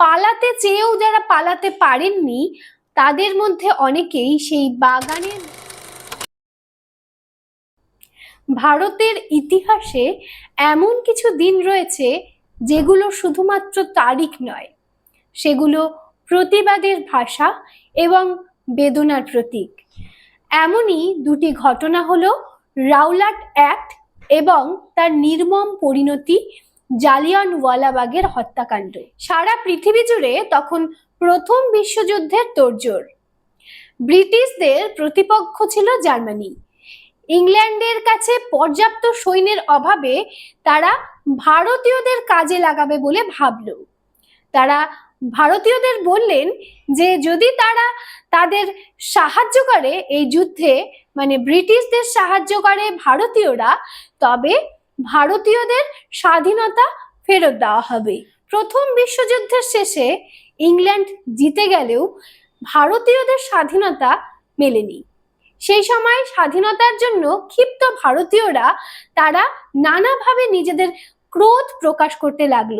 পালাতে চেয়েও যারা পালাতে পারেননি, তাদের মধ্যে অনেকেই সেই বাগানের ভারতের ইতিহাসে এমন কিছু দিন রয়েছে যেগুলো শুধুমাত্র তারিখ নয়। সেগুলো প্রতিবাদের ভাষা এবং বেদনার প্রতীক। এমনই দুটি ঘটনা হলো রাউলাট অ্যাক্ট এবং তার নির্মম পরিণতি জালিয়ানওয়ালাবাগের হত্যাকাণ্ড। সারা পৃথিবী জুড়ে তখন প্রথম বিশ্বযুদ্ধের তোড়জোড়। ব্রিটিশদের প্রতিপক্ষ ছিল জার্মানি। ইংল্যান্ডের কাছে পর্যাপ্ত সৈন্যের অভাবে তারা ভারতীয়দের কাজে লাগাবে বলে ভাবল। তারা ভারতীয়দের বললেন যে যদি তারা তাদের সাহায্য করে এই যুদ্ধে মানে ব্রিটিশদের সাহায্য করে ভারতীয়রা, তবে ভারতীয়দের স্বাধীনতা ফেরত দেওয়া হবে। প্রথম বিশ্বযুদ্ধের শেষে ইংল্যান্ড জিতে গেলেও ভারতীয়দের স্বাধীনতা মেলেনি। সেই সময় স্বাধীনতার জন্য ক্ষিপ্ত ভারতীয়রা তারা নানাভাবে নিজেদের ক্রোধ প্রকাশ করতে লাগল।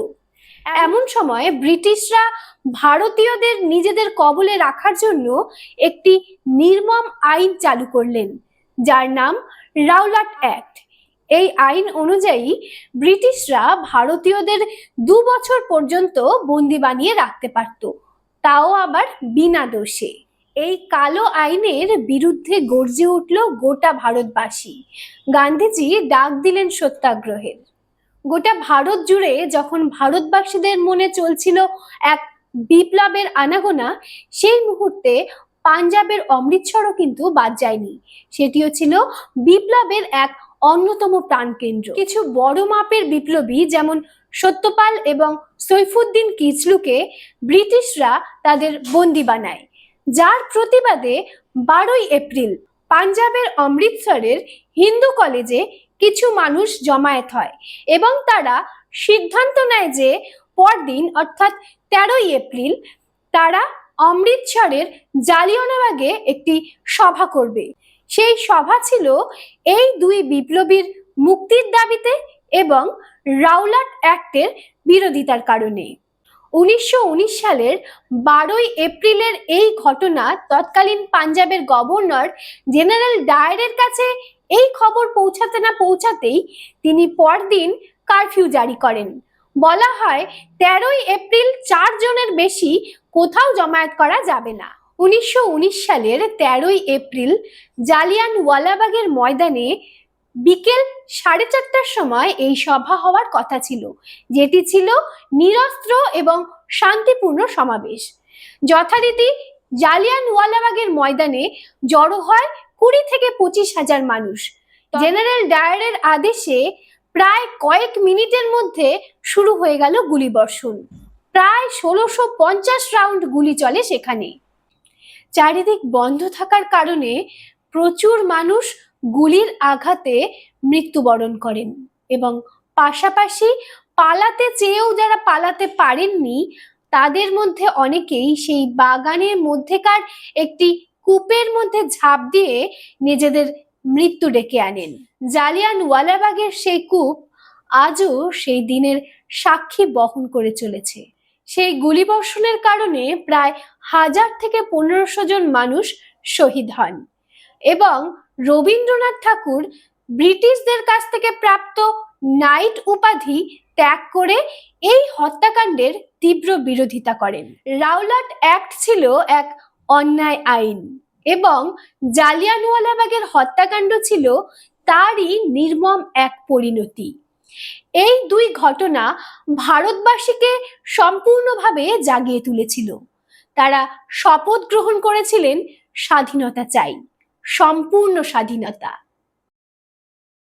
এমন সময় ব্রিটিশরা ভারতীয়দের নিজেদের কবলে রাখার জন্য একটি নির্মম আইন চালু করলেন, যার নাম রাওলাট অ্যাক্ট। এই আইন অনুযায়ী ব্রিটিশরা ভারতীয়দের দু বছর পর্যন্ত বন্দি বানিয়ে রাখতে পারত। তাও আবার বিনা দোষে। এই কালো আইনের বিরুদ্ধে গর্জে উঠল গোটা ভারতবাসী। গান্ধীজি ডাক দিলেন সত্যাগ্রহের। গোটা ভারত জুড়ে যখন ভারতবাসীদের মনে চলছিল এক বিপ্লবের আনাগোনা, সেই মুহূর্তে পাঞ্জাবের অমৃতসরও কিন্তু বাদ যায়নি। সেটিও ছিল বিপ্লবের এক অন্যতম প্রাণকেন্দ্র। কিছু বড় মাপের বিপ্লবী যেমন সত্যপাল এবং সৈফুদ্দিন কিচলুকে ব্রিটিশরা তাদের বন্দি বানায়, যার প্রতিবাদে বারোই এপ্রিল পাঞ্জাবের অমৃতসরের হিন্দু কলেজে কিছু মানুষ জমায়েত হয় এবং তারা সিদ্ধান্ত নেয় যে পরদিন, অর্থাৎ তেরোই এপ্রিল, তারা অমৃতসরের জালিয়ানবাগে একটি সভা করবে। সেই সভা ছিল এই দুই বিপ্লবীর মুক্তির দাবিতে এবং রাউলাট অ্যাক্টের বিরোধিতার কারণে। উনিশশো উনিশ সালের বারোই এপ্রিলের এই ঘটনা তৎকালীন পাঞ্জাবের গভর্নর জেনারেল ডায়ারের কাছে এই খবর পৌঁছাতে না পৌঁছাতেই তিনি পরদিন কারফিউ জারি করেন। বলা হয় তেরোই এপ্রিল চার জনের বেশি কোথাও জমায়েত করা যাবে না। উনিশশো উনিশ সালের তেরোই এপ্রিল জালিয়ানওয়ালাবাগের ময়দানে বিকেল সাড়ে চারটার সময় এই সভা হওয়ার কথা ছিল, যেটি ছিল নিরস্ত্র এবং শান্তিপূর্ণ সমাবেশ। যথারীতি জালিয়ানওয়ালাবাগের ময়দানে জড়ো হয় কুড়ি থেকে পঁচিশ হাজার মানুষ। জেনারেল ডায়ারের আদেশে প্রায় কয়েক মিনিটের মধ্যে শুরু হয়ে গেল গুলিবর্ষণ। প্রায় ষোলোশো পঞ্চাশ রাউন্ড গুলি চলে সেখানে। চারিদিক বন্ধ থাকার কারণে প্রচুর মানুষ গুলির আঘাতে মৃত্যুবরণ করেন এবং পাশাপাশি পালাতে চেয়েও যারা পালাতে পারেননি, তাদের মধ্যে অনেকেই সেই বাগানের মধ্যেকার একটি কূপের মধ্যে ঝাঁপ দিয়ে নিজেদের মৃত্যু ডেকে আনেন। জালিয়ান ওয়ালাবাগের সেই কূপ আজও সেই দিনের সাক্ষী বহন করে চলেছে। সেই গুলিবর্ষণের কারণে প্রায় হাজার থেকে পনেরোশো জন মানুষ শহীদ হন। এবং রবীন্দ্রনাথ ঠাকুর ব্রিটিশদের কাছ থেকে প্রাপ্ত নাইট উপাধি ত্যাগ করে এই হত্যাকাণ্ডের তীব্র বিরোধিতা করেন। রাওলাট অ্যাক্ট ছিল এক অন্যায় আইন এবং জালিয়ানওয়ালাবাগের হত্যাকাণ্ড ছিল তারই নির্মম এক পরিণতি। এই দুই ঘটনা ভারতবাসীকে সম্পূর্ণভাবে জাগিয়ে তুলেছিল। তারা শপথ গ্রহণ করেছিলেন স্বাধীনতা চাই, সম্পূর্ণ স্বাধীনতা।